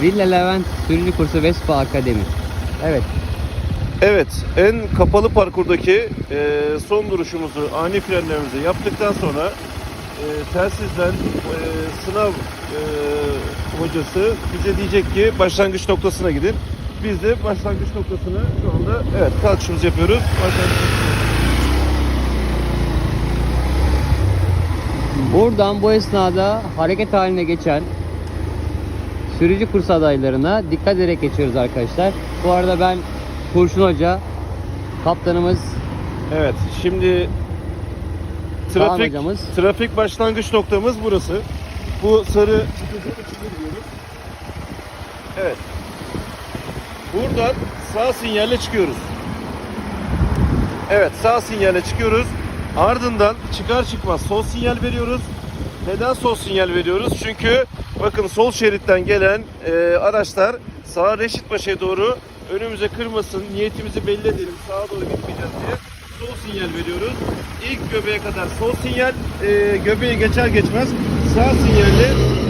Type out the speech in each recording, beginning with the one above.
Villa Levent Sürücü Kursu Vespa Akademi. Evet. Evet, en kapalı parkurdaki e, son duruşumuzu, ani frenlerimizi yaptıktan sonra e, telsizden e, sınav e, hocası bize diyecek ki başlangıç noktasına gidin. Biz de başlangıç noktasına şu anda evet kalkışımızı yapıyoruz. Başlangıç. Buradan bu esnada hareket haline geçen sürücü kurs adaylarına dikkat ederek geçiyoruz arkadaşlar. Bu arada ben Kurşun Hoca, kaptanımız Evet, şimdi trafik trafik başlangıç noktamız burası. Bu sarı. Evet. Buradan sağ sinyalle çıkıyoruz. Evet, sağ sinyalle çıkıyoruz. Ardından çıkar çıkmaz sol sinyal veriyoruz. Neden sol sinyal veriyoruz? Çünkü bakın sol şeritten gelen e, araçlar sağa Reşitpaşa'ya doğru önümüze kırmasın, niyetimizi belli edelim, sağa doğru gitmeyeceğiz diye sol sinyal veriyoruz. İlk göbeğe kadar sol sinyal, e, göbeği geçer geçmez sağ sinyalle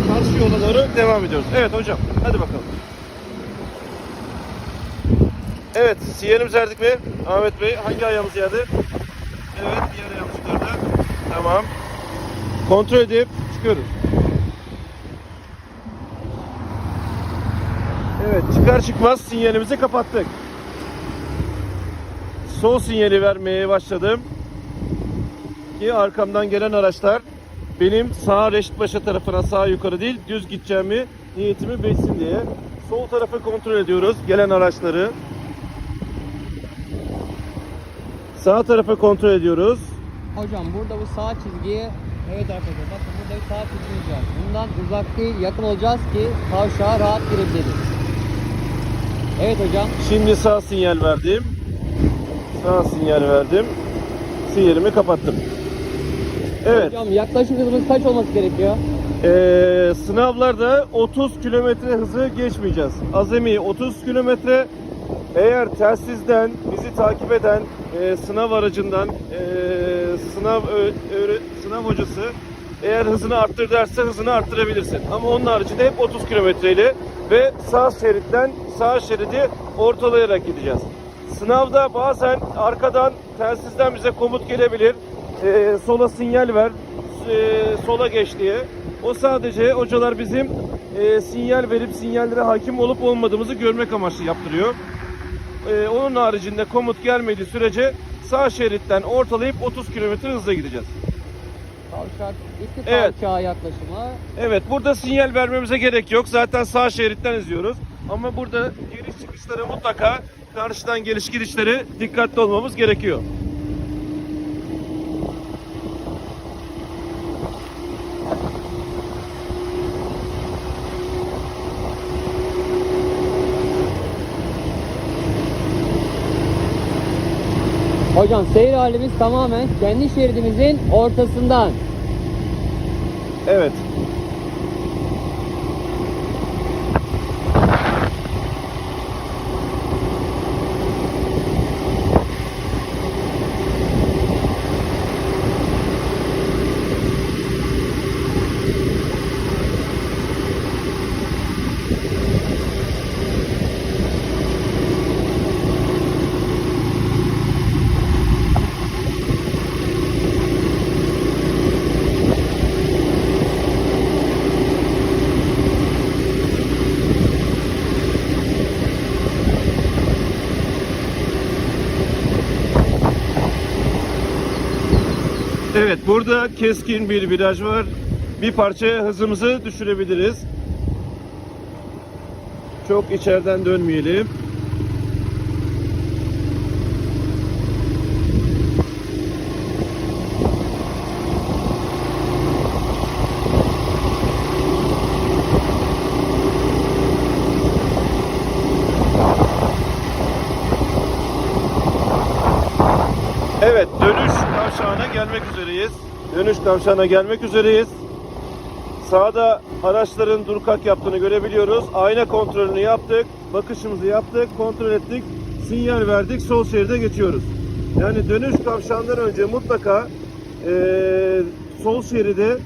karşı yola doğru devam ediyoruz. Evet hocam, hadi bakalım. Evet, sinyalimizi verdik mi? Ahmet Bey, hangi ayağımız yerde? Evet, diğer ayağımız yukarıda. Tamam. Kontrol edip çıkıyoruz. Evet, çıkar çıkmaz sinyalimizi kapattık. Sol sinyali vermeye başladım. Ki arkamdan gelen araçlar benim sağ Reşitpaşa tarafına sağ yukarı değil düz gideceğimi niyetimi belirsin diye. Sol tarafı kontrol ediyoruz gelen araçları. Sağ tarafı kontrol ediyoruz. Hocam burada bu sağ çizgiye Evet arkadaşlar bakın burada bir çizgimiz var. Bundan uzak değil yakın olacağız ki kavşağa rahat girebiliriz. Evet hocam. Şimdi sağ sinyal verdim. Sağ sinyal verdim. Sinyalimi kapattım. Evet. Hocam yaklaşık hızımız kaç olması gerekiyor? Ee, sınavlarda 30 kilometre hızı geçmeyeceğiz. Azami 30 kilometre. Eğer telsizden bizi takip eden e, sınav aracından e, sınav sınav hocası eğer hızını arttır derse hızını arttırabilirsin. Ama onun haricinde hep 30 kilometreyle ve sağ şeritten sağ şeridi ortalayarak gideceğiz. Sınavda bazen arkadan telsizden bize komut gelebilir. E, sola sinyal ver, e, sola geç diye. O sadece hocalar bizim e, sinyal verip sinyallere hakim olup olmadığımızı görmek amaçlı yaptırıyor. E, onun haricinde komut gelmediği sürece sağ şeritten ortalayıp 30 km hızla gideceğiz. Kavşak, iki Evet. kavşağa yaklaşımı. Evet burada sinyal vermemize gerek yok. Zaten sağ şeritten izliyoruz. Ama burada giriş çıkışlara mutlaka karşıdan geliş gidişleri dikkatli olmamız gerekiyor. Hocam seyir halimiz tamamen kendi şeridimizin ortasından. Evet. Evet burada keskin bir viraj var. Bir parça hızımızı düşürebiliriz. Çok içeriden dönmeyelim. Evet dönüş kavşağına gelmek üzereyiz. Dönüş kavşağına gelmek üzereyiz. Sağda araçların dur kalk yaptığını görebiliyoruz. Ayna kontrolünü yaptık. Bakışımızı yaptık. Kontrol ettik. Sinyal verdik. Sol şeride geçiyoruz. Yani dönüş kavşağından önce mutlaka eee, sol şeride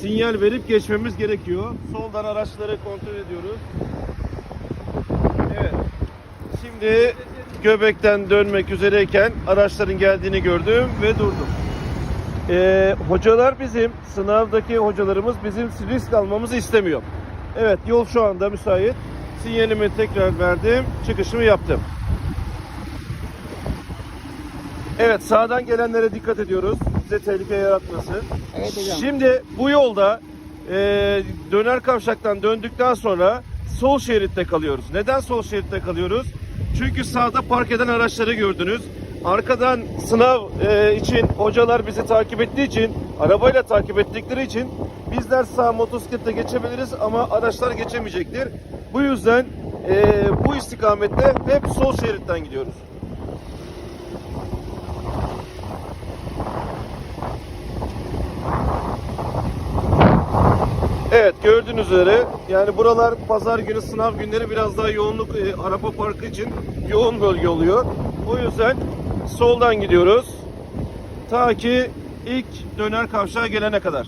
sinyal verip geçmemiz gerekiyor. Soldan araçları kontrol ediyoruz. Şimdi Göbek'ten dönmek üzereyken araçların geldiğini gördüm ve durdum. Ee, hocalar bizim, sınavdaki hocalarımız bizim risk almamızı istemiyor. Evet, yol şu anda müsait. Sinyalimi tekrar verdim, çıkışımı yaptım. Evet, sağdan gelenlere dikkat ediyoruz. Bize tehlike yaratmasın. Evet hocam. Şimdi bu yolda e, döner kavşaktan döndükten sonra sol şeritte kalıyoruz. Neden sol şeritte kalıyoruz? Çünkü sağda park eden araçları gördünüz. Arkadan sınav e, için hocalar bizi takip ettiği için, arabayla takip ettikleri için bizler sağ motosiklette geçebiliriz ama araçlar geçemeyecektir. Bu yüzden e, bu istikamette hep sol şeritten gidiyoruz. Evet gördüğünüz üzere yani buralar pazar günü sınav günleri biraz daha yoğunluk e, araba parkı için yoğun bölge oluyor. O yüzden soldan gidiyoruz. Ta ki ilk döner kavşağa gelene kadar.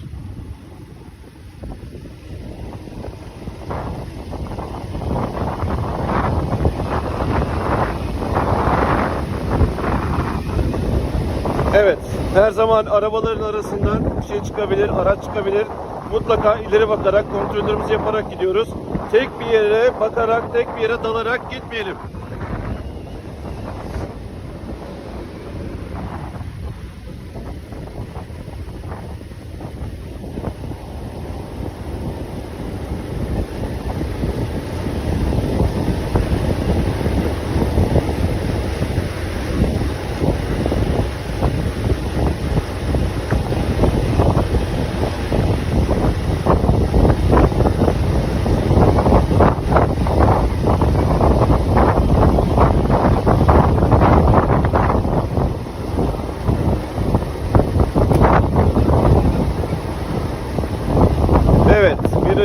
Evet, her zaman arabaların arasından bir şey çıkabilir, araç çıkabilir. Mutlaka ileri bakarak, kontrollerimizi yaparak gidiyoruz. Tek bir yere bakarak, tek bir yere dalarak gitmeyelim. Evet,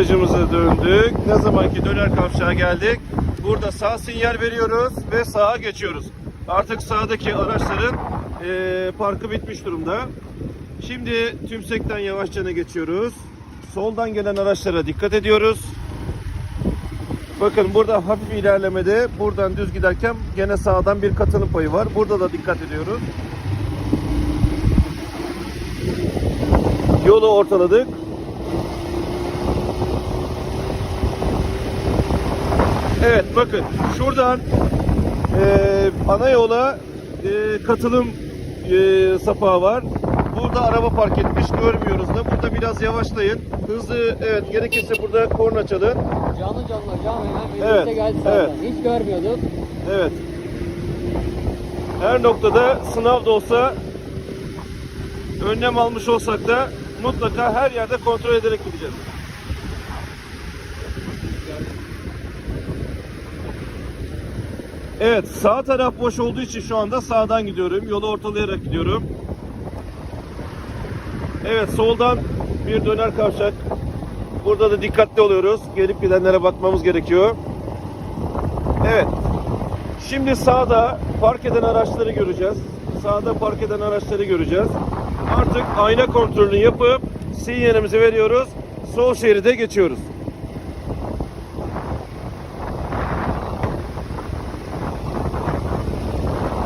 virajımıza döndük. Ne zamanki döner kavşağa geldik. Burada sağ sinyal veriyoruz ve sağa geçiyoruz. Artık sağdaki araçların eee, parkı bitmiş durumda. Şimdi tümsekten yavaşça geçiyoruz. Soldan gelen araçlara dikkat ediyoruz. Bakın burada hafif ilerlemede buradan düz giderken gene sağdan bir katılım payı var. Burada da dikkat ediyoruz. Yolu ortaladık. Evet bakın şuradan eee ana yola eee, katılım eee, sapağı var. Burada araba park etmiş görmüyoruz da. Burada biraz yavaşlayın. Hızlı evet gerekirse burada korna çalın. Canlı canlı hocam hemen Evet, geldi zaten. evet. Hiç görmüyorduk. Evet. Her noktada sınav da olsa önlem almış olsak da mutlaka her yerde kontrol ederek gideceğiz. Evet, sağ taraf boş olduğu için şu anda sağdan gidiyorum. Yolu ortalayarak gidiyorum. Evet, soldan bir döner kavşak. Burada da dikkatli oluyoruz. Gelip gidenlere bakmamız gerekiyor. Evet. Şimdi sağda park eden araçları göreceğiz. Sağda park eden araçları göreceğiz. Artık ayna kontrolünü yapıp sinyalimizi veriyoruz. Sol şeride geçiyoruz.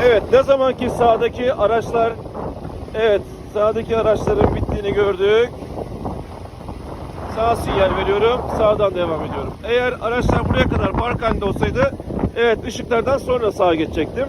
Evet, ne zaman ki sağdaki araçlar Evet, sağdaki araçların bittiğini gördük. Sağ sinyal veriyorum. Sağdan devam ediyorum. Eğer araçlar buraya kadar park halinde olsaydı evet ışıklardan sonra sağa geçecektim.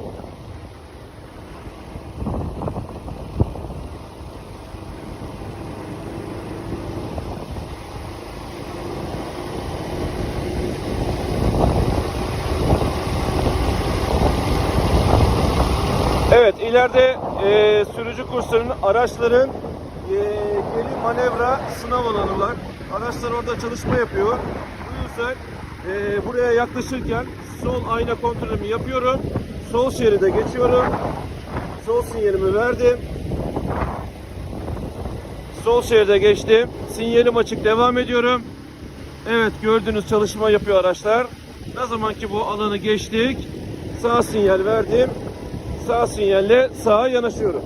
Evet ileride e, sürücü kurslarının araçların e, geri manevra sınav alanı var. Araçlar orada çalışma yapıyor. Bu yüzden e, buraya yaklaşırken sol ayna kontrolümü yapıyorum. Sol şeride geçiyorum. Sol sinyalimi verdim. Sol şeride geçtim. Sinyalim açık devam ediyorum. Evet gördüğünüz çalışma yapıyor araçlar. Ne zaman ki bu alanı geçtik sağ sinyal verdim sağ sinyalle sağa yanaşıyorum.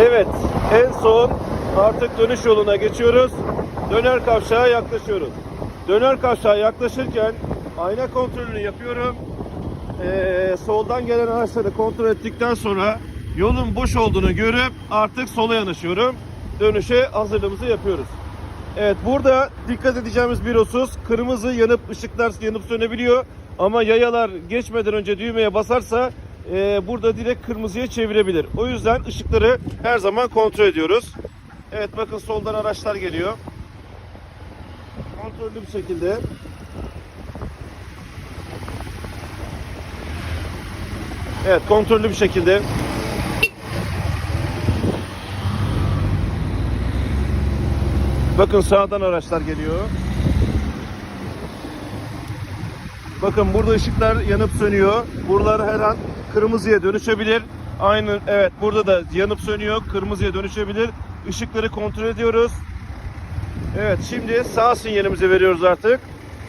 Evet, en son artık dönüş yoluna geçiyoruz. Döner kavşağa yaklaşıyoruz. Döner kavşağa yaklaşırken ayna kontrolünü yapıyorum. Ee, soldan gelen araçları kontrol ettikten sonra yolun boş olduğunu görüp artık sola yanaşıyorum. Dönüşe hazırlığımızı yapıyoruz. Evet burada dikkat edeceğimiz bir husus kırmızı yanıp ışıklar yanıp sönebiliyor. Ama yayalar geçmeden önce düğmeye basarsa e, burada direkt kırmızıya çevirebilir. O yüzden ışıkları her zaman kontrol ediyoruz. Evet bakın soldan araçlar geliyor. Kontrollü bir şekilde. Evet kontrollü bir şekilde. Bakın sağdan araçlar geliyor. Bakın burada ışıklar yanıp sönüyor. Buralar her an kırmızıya dönüşebilir. Aynı evet burada da yanıp sönüyor. Kırmızıya dönüşebilir. Işıkları kontrol ediyoruz. Evet şimdi sağ sinyalimizi veriyoruz artık.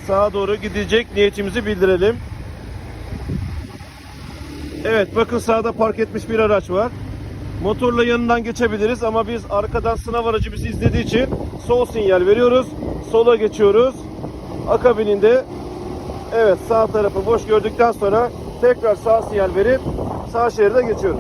Sağa doğru gidecek niyetimizi bildirelim. Evet bakın sağda park etmiş bir araç var. Motorla yanından geçebiliriz ama biz arkadan sınav aracı bizi izlediği için sol sinyal veriyoruz. Sola geçiyoruz. Akabininde evet sağ tarafı boş gördükten sonra tekrar sağ sinyal verip sağ şeride geçiyoruz.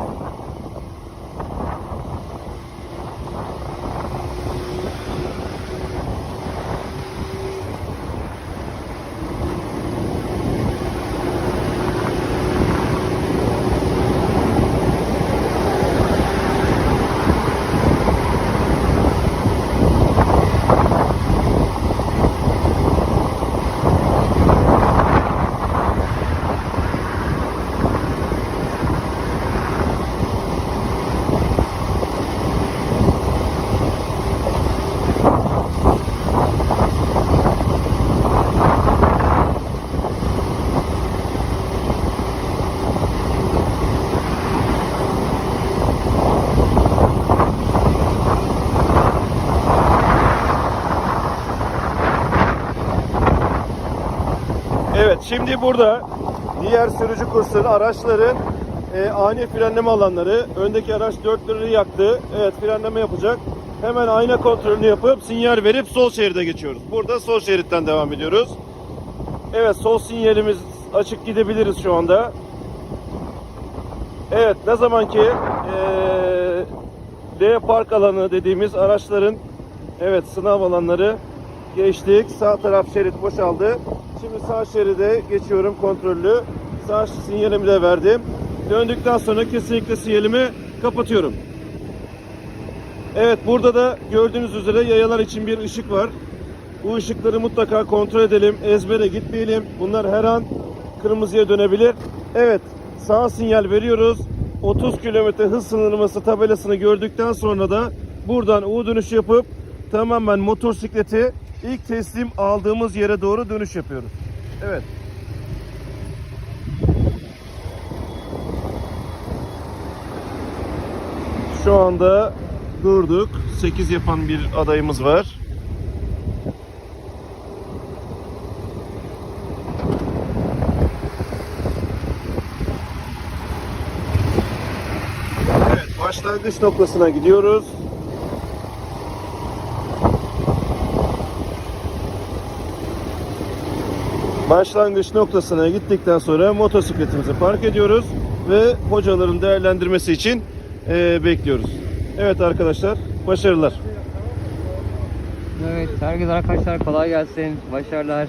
Evet şimdi burada diğer sürücü kursunun araçların e, ani frenleme alanları. Öndeki araç dörtleri yaktı. Evet frenleme yapacak. Hemen ayna kontrolünü yapıp sinyal verip sol şeride geçiyoruz. Burada sol şeritten devam ediyoruz. Evet sol sinyalimiz açık gidebiliriz şu anda. Evet ne zaman ki eee D park alanı dediğimiz araçların evet sınav alanları geçtik. Sağ taraf şerit boşaldı. Şimdi sağ şeride geçiyorum kontrollü. Sağ sinyalimi de verdim. Döndükten sonra kesinlikle sinyalimi kapatıyorum. Evet burada da gördüğünüz üzere yayalar için bir ışık var. Bu ışıkları mutlaka kontrol edelim. Ezbere gitmeyelim. Bunlar her an kırmızıya dönebilir. Evet sağ sinyal veriyoruz. 30 km hız sınırlaması tabelasını gördükten sonra da buradan U dönüş yapıp tamamen motosikleti ilk teslim aldığımız yere doğru dönüş yapıyoruz. Evet. Şu anda durduk. 8 yapan bir adayımız var. Evet, başlangıç noktasına gidiyoruz. Başlangıç noktasına gittikten sonra motosikletimizi park ediyoruz ve hocaların değerlendirmesi için eee, bekliyoruz. Evet arkadaşlar, başarılar. Evet, herkese arkadaşlar kolay gelsin. Başarılar.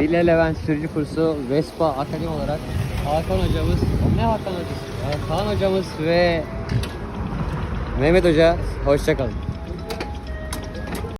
Villa Levent sürücü kursu Vespa Akademi olarak Hakan hocamız, ne Hakan hocası? Kaan hocamız ve Mehmet Hoca hoşça kalın.